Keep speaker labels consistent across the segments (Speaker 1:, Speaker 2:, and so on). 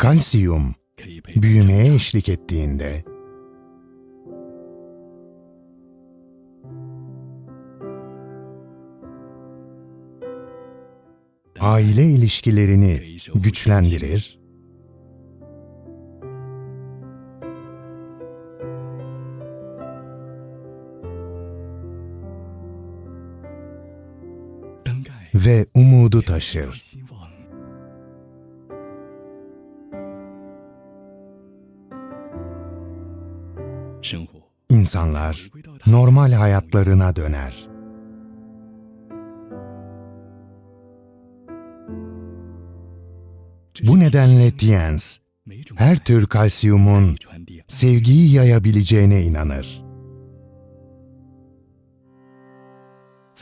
Speaker 1: Kalsiyum büyümeye eşlik ettiğinde aile ilişkilerini güçlendirir, ve umudu taşır. İnsanlar normal hayatlarına döner. Bu nedenle Tiens, her tür kalsiyumun sevgiyi yayabileceğine inanır.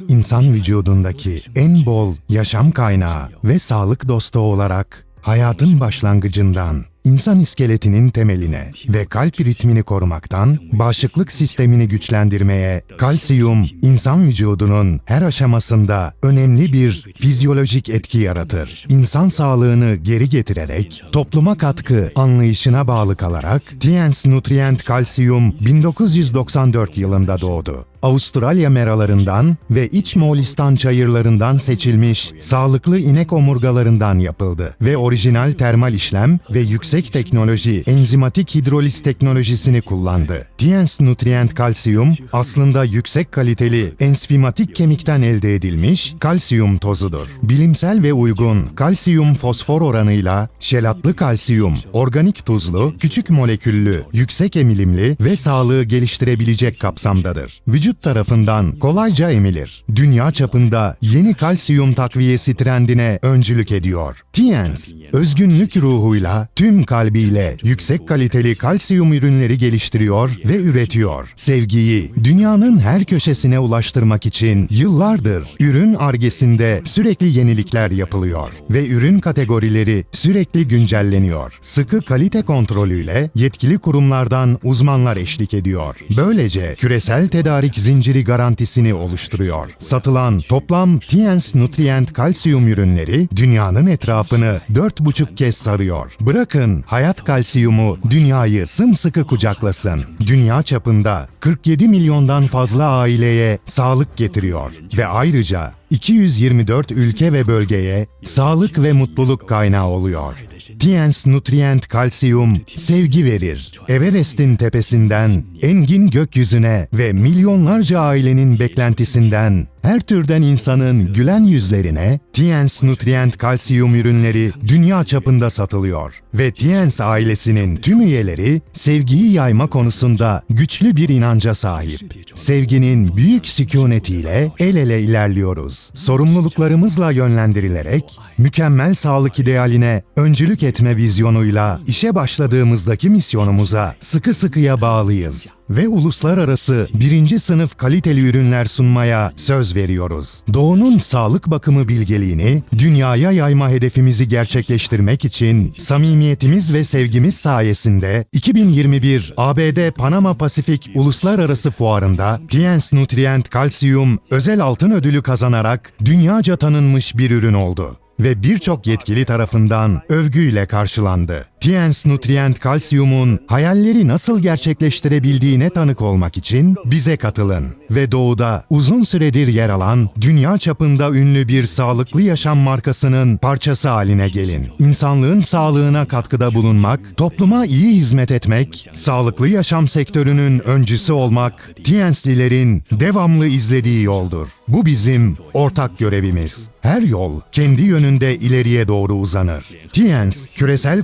Speaker 1: İnsan vücudundaki en bol yaşam kaynağı ve sağlık dostu olarak hayatın başlangıcından insan iskeletinin temeline ve kalp ritmini korumaktan bağışıklık sistemini güçlendirmeye kalsiyum insan vücudunun her aşamasında önemli bir fizyolojik etki yaratır. İnsan sağlığını geri getirerek topluma katkı anlayışına bağlı kalarak Tiens Nutrient Kalsiyum 1994 yılında doğdu. Avustralya meralarından ve iç Moğolistan çayırlarından seçilmiş sağlıklı inek omurgalarından yapıldı ve orijinal termal işlem ve yüksek teknoloji enzimatik hidroliz teknolojisini kullandı. Tiens Nutrient Kalsiyum aslında yüksek kaliteli ensfimatik kemikten elde edilmiş kalsiyum tozudur. Bilimsel ve uygun kalsiyum fosfor oranıyla şelatlı kalsiyum, organik tuzlu, küçük moleküllü, yüksek emilimli ve sağlığı geliştirebilecek kapsamdadır. Vücut tarafından kolayca emilir. Dünya çapında yeni kalsiyum takviyesi trendine öncülük ediyor. Tiens, özgünlük ruhuyla tüm kalbiyle yüksek kaliteli kalsiyum ürünleri geliştiriyor ve üretiyor. Sevgiyi dünyanın her köşesine ulaştırmak için yıllardır ürün argesinde sürekli yenilikler yapılıyor ve ürün kategorileri sürekli güncelleniyor. Sıkı kalite kontrolüyle yetkili kurumlardan uzmanlar eşlik ediyor. Böylece küresel tedarik zinciri garantisini oluşturuyor. Satılan toplam Tiens Nutrient kalsiyum ürünleri dünyanın etrafını dört buçuk kez sarıyor. Bırakın hayat kalsiyumu dünyayı sımsıkı kucaklasın. Dünya çapında 47 milyondan fazla aileye sağlık getiriyor ve ayrıca 224 ülke ve bölgeye sağlık ve mutluluk kaynağı oluyor. Tiens Nutrient Kalsiyum sevgi verir. Everest'in tepesinden engin gökyüzüne ve milyonlarca ailenin beklentisinden her türden insanın gülen yüzlerine Tiens Nutrient Kalsiyum ürünleri dünya çapında satılıyor ve Tiens ailesinin tüm üyeleri sevgiyi yayma konusunda güçlü bir inanca sahip. Sevginin büyük sükunetiyle el ele ilerliyoruz. Sorumluluklarımızla yönlendirilerek mükemmel sağlık idealine öncülük etme vizyonuyla işe başladığımızdaki misyonumuza sıkı sıkıya bağlıyız ve uluslararası birinci sınıf kaliteli ürünler sunmaya söz veriyoruz. Doğu'nun sağlık bakımı bilgeliğini dünyaya yayma hedefimizi gerçekleştirmek için samimiyetimiz ve sevgimiz sayesinde 2021 ABD Panama Pasifik Uluslararası Fuarı'nda Tiens Nutrient Kalsiyum özel altın ödülü kazanarak dünyaca tanınmış bir ürün oldu ve birçok yetkili tarafından övgüyle karşılandı. Tiens Nutrient Kalsiyum'un hayalleri nasıl gerçekleştirebildiğine tanık olmak için bize katılın ve doğuda uzun süredir yer alan dünya çapında ünlü bir sağlıklı yaşam markasının parçası haline gelin. İnsanlığın sağlığına katkıda bulunmak, topluma iyi hizmet etmek, sağlıklı yaşam sektörünün öncüsü olmak Tienslilerin devamlı izlediği yoldur. Bu bizim ortak görevimiz. Her yol kendi yönünde ileriye doğru uzanır. Tiens, küresel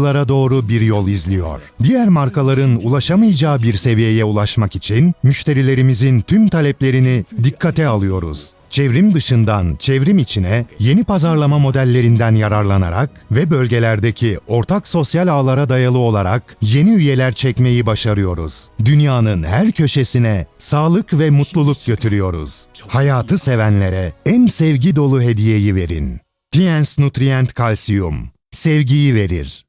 Speaker 1: kullanıcılara doğru bir yol izliyor. Diğer markaların ulaşamayacağı bir seviyeye ulaşmak için müşterilerimizin tüm taleplerini dikkate alıyoruz çevrim dışından çevrim içine yeni pazarlama modellerinden yararlanarak ve bölgelerdeki ortak sosyal ağlara dayalı olarak yeni üyeler çekmeyi başarıyoruz. Dünyanın her köşesine sağlık ve mutluluk götürüyoruz. Hayatı sevenlere en sevgi dolu hediyeyi verin. Tiens Nutrient Kalsiyum sevgiyi verir.